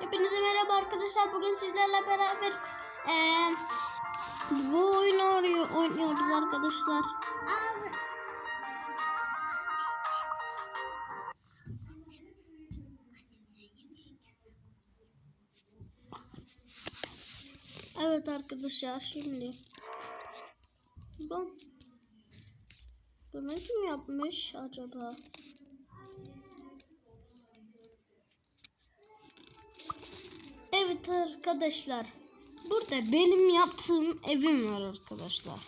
Hepinize merhaba arkadaşlar. Bugün sizlerle beraber eee, bu oyunu oynuyor, oynuyoruz arkadaşlar. Evet arkadaşlar şimdi bu bunu kim yapmış acaba? Evet arkadaşlar. Burada benim yaptığım evim var arkadaşlar.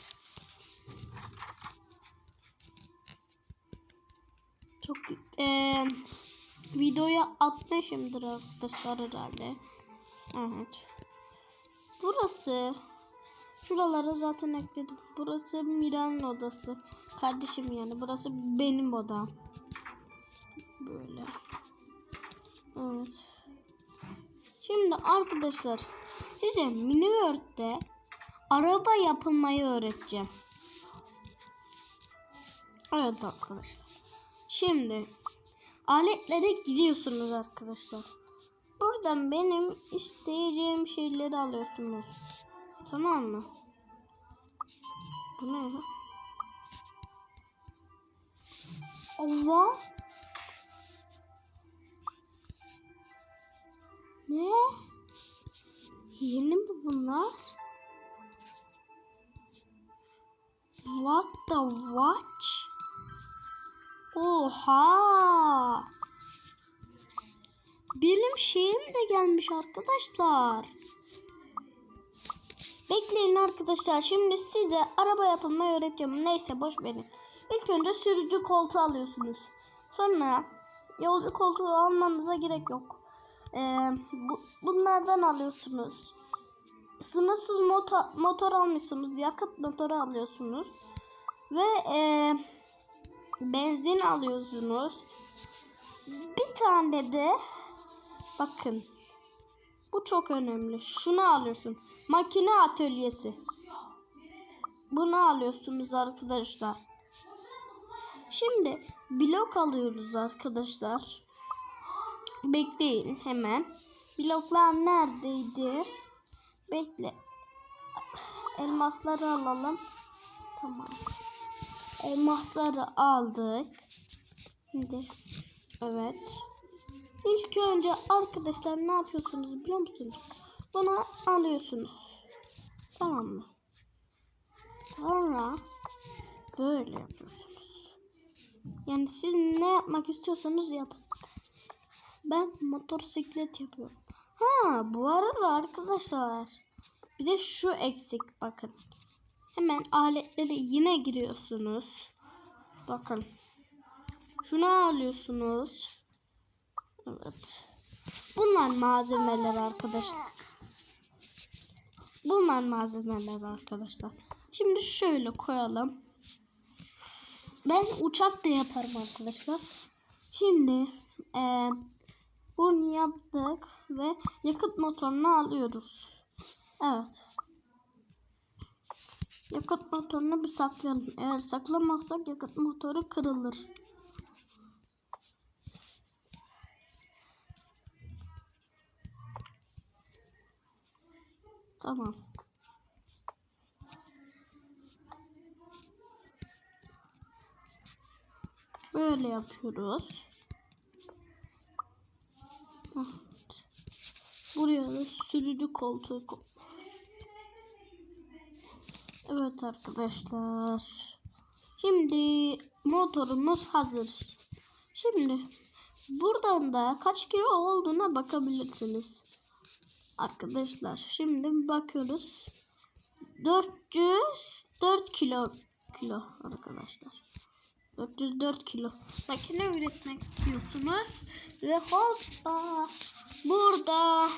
Çok eee videoya atmışımdır arkadaşlar herhalde. Evet. Burası Şuraları zaten ekledim. Burası Mira'nın odası. Kardeşim yani. Burası benim odam. Böyle. Evet. Şimdi arkadaşlar size mini World'de araba yapılmayı öğreteceğim. Evet arkadaşlar. Şimdi aletlere gidiyorsunuz arkadaşlar. Buradan benim isteyeceğim şeyleri alıyorsunuz. Tamam mı? Bu ne? Allah. Ne? Yeni mi bunlar? What the watch? Oha! Benim şeyim de gelmiş arkadaşlar. Bekleyin arkadaşlar. Şimdi size araba yapılmayı öğreteceğim. Neyse boş verin. İlk önce sürücü koltuğu alıyorsunuz. Sonra yolcu koltuğu almanıza gerek yok. Ee, bu, bunlardan alıyorsunuz. Sınırsız motor, motor almışsınız. Yakıt motoru alıyorsunuz. Ve e, benzin alıyorsunuz. Bir tane de bakın bu çok önemli. Şunu alıyorsun. Makine atölyesi. Bunu alıyorsunuz arkadaşlar. Şimdi blok alıyoruz arkadaşlar. Bekleyin hemen. Bloklar neredeydi? Bekle. Elmasları alalım. Tamam. Elmasları aldık. Şimdi evet. İlk önce arkadaşlar ne yapıyorsunuz biliyor musunuz? Bunu alıyorsunuz. Tamam mı? Sonra böyle yapıyorsunuz. Yani siz ne yapmak istiyorsanız yapın. Ben motosiklet yapıyorum. Ha bu arada arkadaşlar bir de şu eksik bakın. Hemen aletlere yine giriyorsunuz. Bakın. Şunu alıyorsunuz. Evet. Bunlar malzemeler arkadaşlar. Bunlar malzemeler arkadaşlar. Şimdi şöyle koyalım. Ben uçak da yaparım arkadaşlar. Şimdi e, bunu yaptık ve yakıt motorunu alıyoruz. Evet. Yakıt motorunu bir saklayalım. Eğer saklamazsak yakıt motoru kırılır. Tamam. Böyle yapıyoruz. Buraya sürücü koltuğu. Evet arkadaşlar. Şimdi motorumuz hazır. Şimdi buradan da kaç kilo olduğuna bakabilirsiniz. Arkadaşlar şimdi bakıyoruz. 404 kilo kilo arkadaşlar. 404 kilo. Makine üretmek istiyorsunuz. Ve hoppa burada.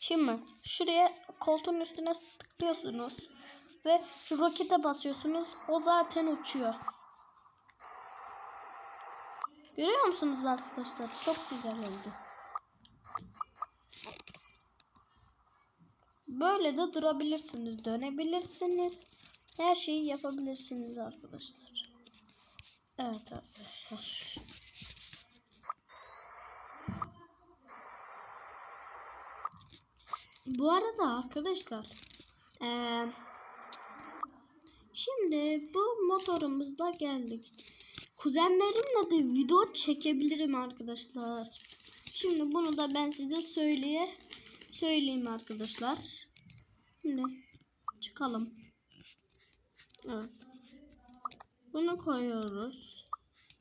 Şimdi şuraya koltuğun üstüne tıklıyorsunuz. Ve şu rokete basıyorsunuz. O zaten uçuyor. Görüyor musunuz arkadaşlar? Çok güzel oldu. Böyle de durabilirsiniz, dönebilirsiniz. Her şeyi yapabilirsiniz arkadaşlar. Evet arkadaşlar. Bu arada arkadaşlar eee, şimdi bu motorumuzla geldik. Kuzenlerimle de video çekebilirim arkadaşlar. Şimdi bunu da ben size söyleye söyleyeyim arkadaşlar. Şimdi çıkalım. Evet. Bunu koyuyoruz.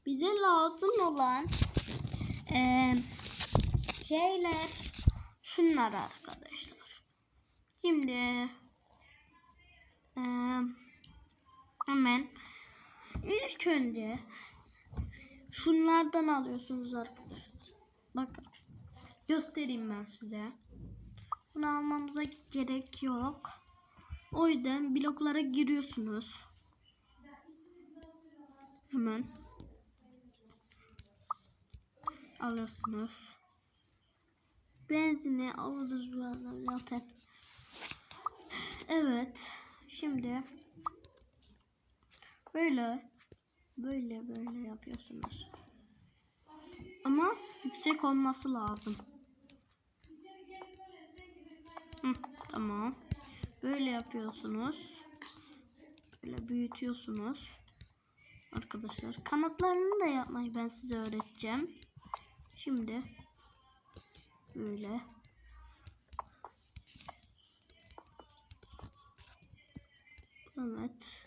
Bize lazım olan eee, şeyler şunlar arkadaşlar. Şimdi eee, hemen ilk önce şunlardan alıyorsunuz arkadaşlar. Bakın göstereyim ben size. Bunu almamıza gerek yok. O yüzden bloklara giriyorsunuz. Hemen alıyorsunuz. Benzini alırız zaten. Evet. Şimdi böyle böyle böyle yapıyorsunuz. Ama yüksek olması lazım. Hı, tamam. Böyle yapıyorsunuz. Böyle büyütüyorsunuz. Arkadaşlar kanatlarını da yapmayı ben size öğreteceğim. Şimdi böyle Evet.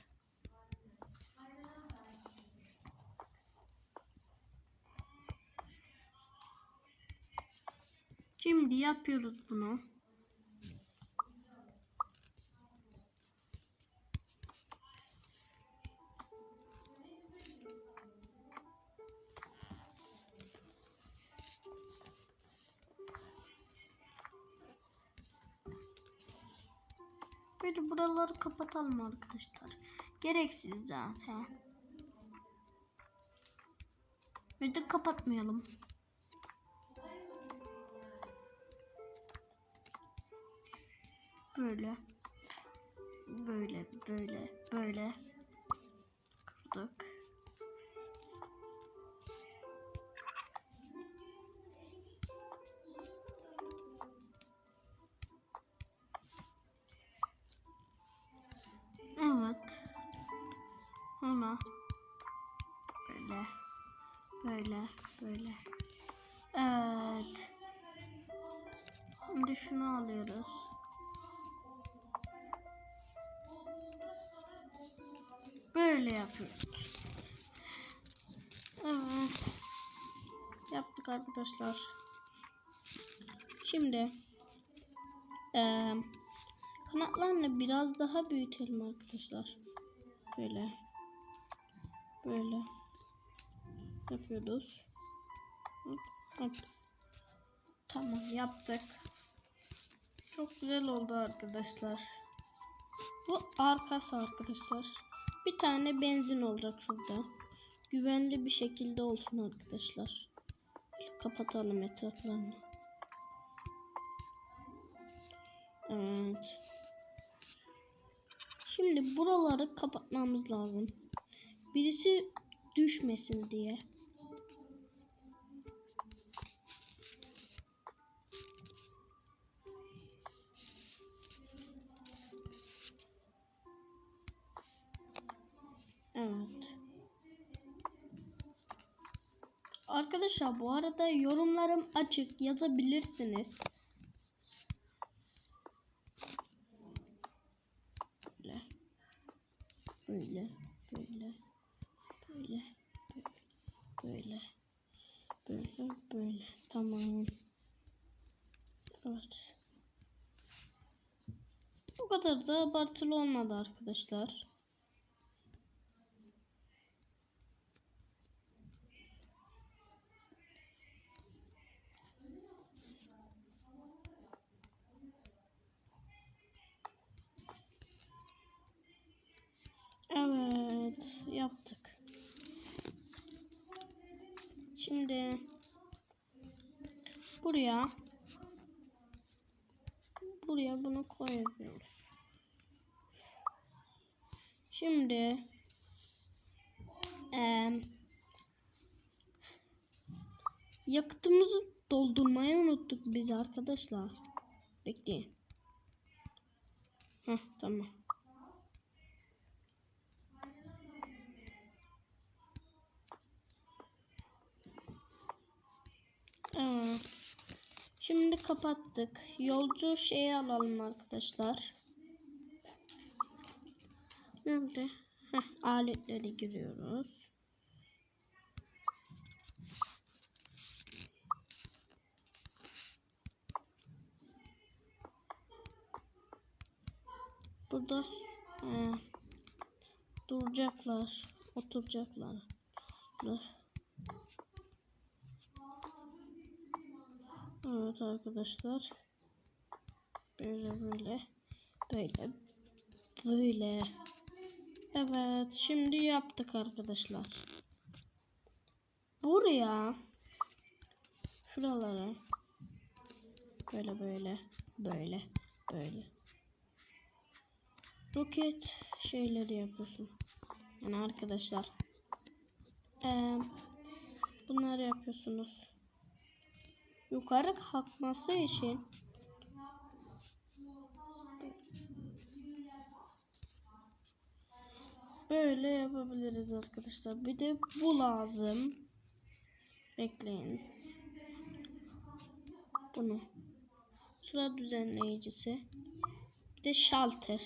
Şimdi yapıyoruz bunu. Böyle buraları kapatalım arkadaşlar. Gereksiz zaten. Ve de kapatmayalım. Böyle. Böyle, böyle, böyle. Kırdık. Böyle. Evet. Şimdi şunu alıyoruz. Böyle yapıyoruz. Evet. Yaptık arkadaşlar. Şimdi eee kanatlarını biraz daha büyütelim arkadaşlar. Böyle. Böyle. Yapıyoruz. Tamam yaptık. Çok güzel oldu arkadaşlar. Bu arkası arkadaşlar. Bir tane benzin olacak şurada. Güvenli bir şekilde olsun arkadaşlar. Kapatalım etraflarını. Evet. Şimdi buraları kapatmamız lazım. Birisi düşmesin diye. Arkadaşlar bu arada yorumlarım açık yazabilirsiniz. Böyle. Böyle. Böyle. Böyle. Böyle. Böyle. Böyle. Tamam. Evet. Bu kadar da abartılı olmadı arkadaşlar. Evet, yaptık. Şimdi buraya buraya bunu koyuyoruz. Şimdi eee yakıtımızı doldurmayı unuttuk biz arkadaşlar. Bekleyin. Heh, tamam. Şimdi kapattık. Yolcu şeyi alalım arkadaşlar. Nerede? Heh, aletleri giriyoruz. Burada e, duracaklar, oturacaklar. Evet arkadaşlar. Böyle böyle böyle böyle. Evet şimdi yaptık arkadaşlar. Buraya şuralara böyle böyle böyle böyle roket şeyleri yapıyorsun. Yani arkadaşlar eee bunları yapıyorsunuz. Yukarı kalkması için böyle yapabiliriz arkadaşlar. Bir de bu lazım. Bekleyin. Bunu. Sıra düzenleyicisi. Bir de şalter.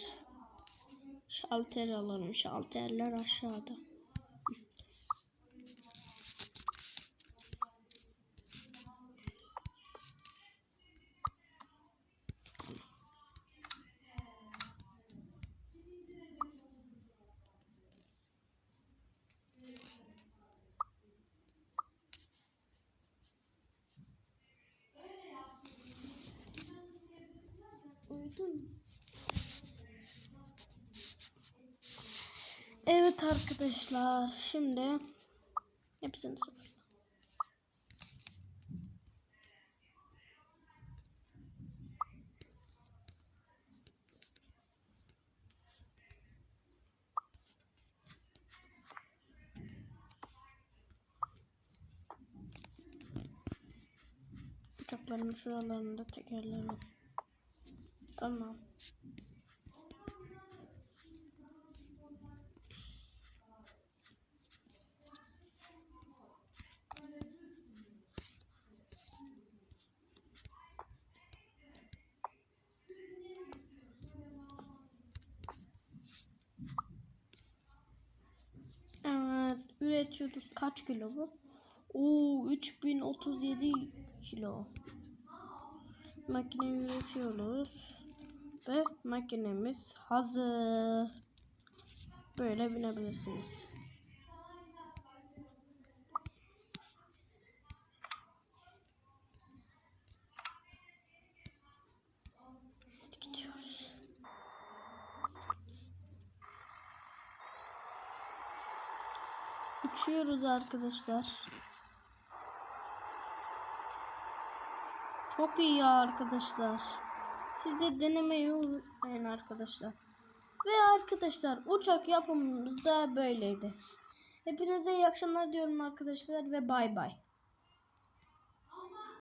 Şalter alalım. Şalterler aşağıda. Evet arkadaşlar şimdi hepsini sıfırla. Uçakların şuralarında tekerleri. Tamam. Evet, üretiyoruz. Kaç kilo bu? Oo, 3037 kilo. Makine üretiyoruz. Ve makinemiz hazır. Böyle binebilirsiniz. Uçuyoruz arkadaşlar. Çok iyi ya arkadaşlar. Siz de denemeyi unutmayın arkadaşlar. Ve arkadaşlar uçak yapımımız da böyleydi. Hepinize iyi akşamlar diyorum arkadaşlar ve bay bay.